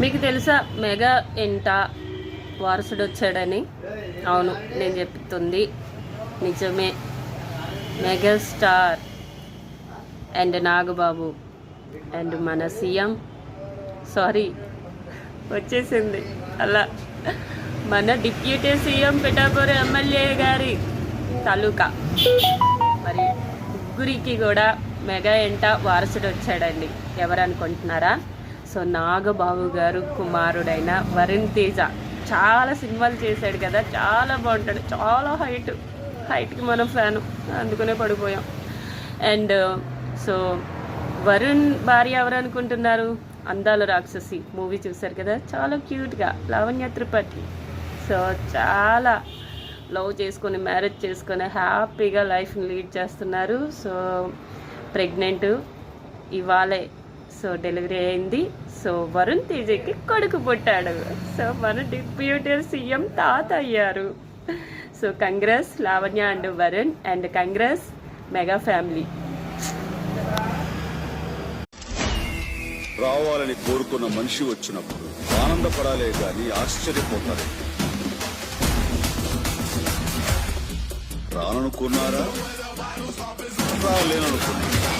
మీకు తెలుసా మెగా ఎంట వారసుడు వచ్చాడని అవును నేను చెప్తుంది. నిజమే. మెగాస్టార్ అండ్ నాగబాబు అండ్ మన సీఎం. సారీ వచ్చేసింది. అలా. మన డిప్యూటీ సీఎం పిఠాపురం ఎమ్మెల్యే గారి తాలూకా. మరి ముగ్గురికి కూడా మెగా ఎంట వారసుడు వచ్చాడండి ఎవరు అనుకుంటున్నారా సో నాగబాబు గారు కుమారుడైన వరుణ్ తేజ చాలా సినిమాలు చేశాడు కదా చాలా బాగుంటాడు. చాలా హైట్ హైట్కి మనం ఫ్యాను అందుకనే పడిపోయాం. అండ్ సో వరుణ్ భార్య ఎవరు అనుకుంటున్నారు అందాల రాక్షసి మూవీ చూశారు కదా చాలా క్యూట్గా లావణ్య త్రిపాఠి. సో చాలా లవ్ చేసుకొని మ్యారేజ్ చేసుకొని హ్యాపీగా లైఫ్ని లీడ్ చేస్తున్నారు. సో ప్రెగ్నెంట్ ఇవాళే సో డెలివరీ అయింది. సో వరుణ్ తేజకి కొడుకు పుట్టాడు. సో మన డిప్యూటీ సీఎం తాత అయ్యారు. So congrats Lavanya and Varun and congrats mega family. రావాలని కోరుకున్న మనిషి వచ్చినప్పుడు ఆనందపడాలే గాని ఆశ్చర్యపోతారు. రాననుకున్నారా? రాలేననుకున్నారా?